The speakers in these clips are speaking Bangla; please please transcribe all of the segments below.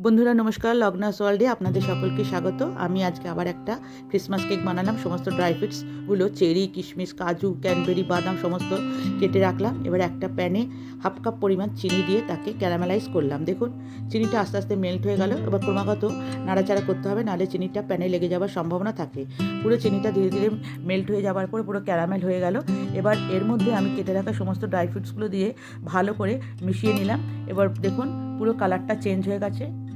বন্ধুরা, নমস্কার। লগ্নাস ওয়ার্ল্ডে আপনাদের সকলকে স্বাগত। আমি আজকে আবার একটা ক্রিসমাস কেক বানালাম। সমস্ত ড্রাই ফ্রুটসগুলো চেরি, কিশমিশ, কাজু ক্যানবেরি বাদাম, সমস্ত কেটে রাখলাম। এবার একটা প্যানে হাফ কাপ পরিমাণ চিনি দিয়ে তাকে ক্যারামেলাইজ করলাম। দেখুন, চিনিটা আস্তে আস্তে মেল্ট হয়ে গেল। এবার ক্রমাগত নাড়াচাড়া করতে হবে, নাহলে চিনিটা প্যানে লেগে যাওয়ার সম্ভাবনা থাকে। পুরো চিনিটা ধীরে ধীরে মেল্ট হয়ে যাওয়ার পর পুরো ক্যারামেল হয়ে গেল। এবার এর মধ্যে আমি কেটে রাখা সমস্ত ড্রাই ফ্রুটসগুলো দিয়ে ভালো করে মিশিয়ে নিলাম। এবার দেখুন, পুরো কালারটা চেঞ্জ হয়ে গেছে।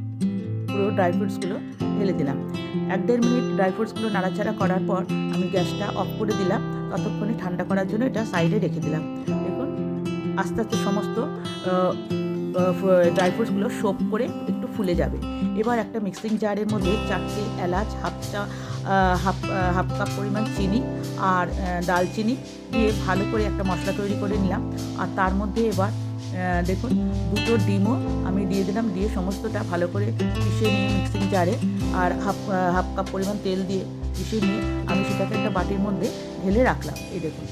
পুরো ড্রাই ফ্রুটসগুলো ঢেলে দিলাম। এক দেড় মিনিট ড্রাই ফ্রুটসগুলো নাড়াচাড়া করার পর আমি গ্যাসটা অফ করে দিলাম। ততক্ষণে ঠান্ডা করার জন্য এটা সাইডে রেখে দিলাম। দেখুন, আস্তে আস্তে সমস্ত ড্রাই ফ্রুটসগুলো সোপ করে একটু ফুলে যাবে। এবার একটা মিক্সিং জারের মধ্যে চারটে এলাচ হাফ চা হাফ হাফ কাপ পরিমাণ চিনি আর দালচিনি দিয়ে ভালো করে একটা মশলা তৈরি করে নিলাম। আর তার মধ্যে এবার দেখুন, দুটো ডিমও আমি দিয়ে দিলাম, দিয়ে সমস্তটা ভালো করে পিষে নিয়ে মিক্সিং জারে আর হাফ হাফ কাপ পরিমাণ তেল দিয়ে পিষে নিয়ে আমি সেটাকে একটা বাটির মধ্যে ঢেলে রাখলাম। এই দেখুন,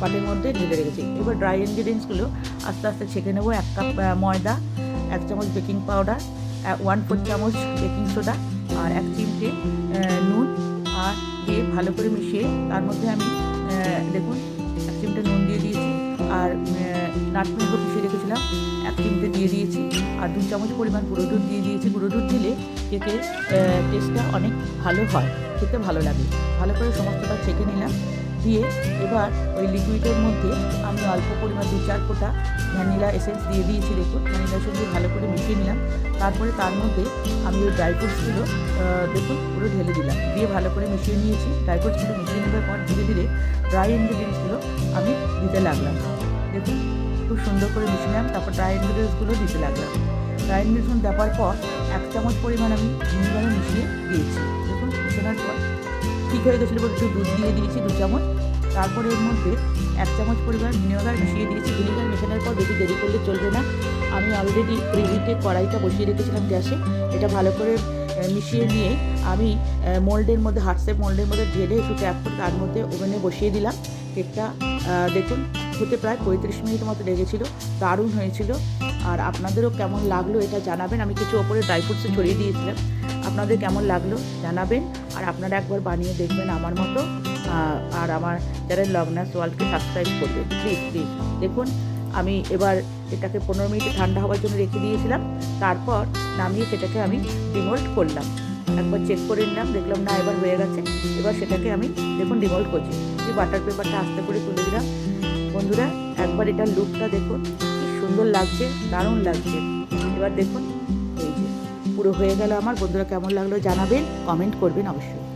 বাটির মধ্যে ঢেলে রেখেছি। এবার ড্রাই ইনগ্রিডিয়েন্টসগুলো আস্তে আস্তে ছেঁকে নেব। এক কাপ ময়দা, এক চামচ বেকিং পাউডার ওয়ান ফোর চামচ বেকিং সোডা আর এক চিমটে নুন আর দিয়ে ভালো করে মিশিয়ে তার মধ্যে আমি দেখুন, এক চিমটে নুন দিয়ে দিয়েছি। আর নাটমেগও পিষে রেখেছিলাম। এক চিমটে দিয়ে দিয়েছি। আর দু চামচ পরিমাণ গুঁড়ো দুধ দিয়ে দিয়েছি। গুঁড়ো দুধ দিলে কেকের টেস্টটা অনেক ভালো হয়। খেতে ভালো লাগে। ভালো করে সমস্তটা ছেঁকে নিলাম। দিয়ে এবার ওই লিকুইডের মধ্যে আমি অল্প পরিমাণ দু চার ফোঁটা ভ্যানিলা এসেন্স দিয়ে দিয়েছি, দেখুন। ভ্যানিলা সঙ্গে ভালো করে মিশিয়ে নিলাম। তারপরে তার মধ্যে আমি ওই ড্রাই ফ্রুটসগুলো দেখুন, পুরো ঢেলে দিলাম। দিয়ে ভালো করে মিশিয়ে নিয়েছি। ড্রাই ফ্রুটসগুলো মিশিয়ে নেবার পর ধীরে ধীরে ড্রাই ইনগ্রিডিয়েন্টসগুলো আমি দিতে লাগলাম। দেখুন খুব সুন্দর করে মিশিয়ে নিলাম তারপর ড্রাই ইনগ্রিডিয়েন্টসগুলো দিতে লাগলাম। ড্রাই ইনগ্রিডিয়েন্টস দেওয়ার পর এক চামচ পরিমাণ আমি ভিনিগারে মিশিয়ে দিয়েছি। দেখুন, মিশানোর পর ঠিক হয়ে গেছিল একটু দুধ দিয়ে দিয়েছি, দু চামচ। তারপরে এর মধ্যে এক চামচ পরিমাণ ভিনেগার মিশিয়ে দিয়েছি। ভিনেগার মেশানোর পর বেশি দেরি করলে চলবে না। আমি অলরেডি প্রিহিটে কড়াইটা বসিয়ে রেখেছিলাম গ্যাসে। এটা ভালো করে মিশিয়ে নিয়ে আমি মোল্ডের মধ্যে হাটসেপ মোল্ডের মধ্যে ঢেলে একটু ট্যাপ করে তার মধ্যে ওভেনে বসিয়ে দিলাম। কেকটা দেখুন হতে প্রায় পঁয়ত্রিশ মিনিট মতো লেগেছিলো, দারুণ হয়েছিল। আর আপনাদেরও কেমন লাগল এটা জানাবেন। আমি কিছু ওপরে ড্রাই ফ্রুটসে ছড়িয়ে দিয়েছিলাম। আপনাদের কেমন লাগল জানাবেন। আর আপনারা একবার বানিয়ে দেখবেন আমার মতো। আর আমার যারা লগ্নাস ওয়ার্ল্ডকে সাবস্ক্রাইব করবেন। প্লিজ প্লিজ দেখুন, আমি এবার এটাকে পনেরো মিনিট ঠান্ডা হওয়ার জন্য রেখে দিয়েছিলাম। তারপর নামিয়ে সেটাকে আমি ডিমোল্ড করলাম। একবার চেক করে নিলাম, দেখলাম না, এবার হয়ে গেছে। এবার সেটাকে আমি দেখুন ডিভল্ভ করছি। এই বাটার পেপারটা আস্তে করে তুলে দিলাম। বন্ধুরা, একবার এটার লুকটা দেখুন, কি সুন্দর লাগছে, দারুণ লাগছে। এবার দেখুন, এই যে, পুরো হয়ে গেল আমার। বন্ধুরা, কেমন লাগল জানাবেন কমেন্ট করবেন অবশ্যই।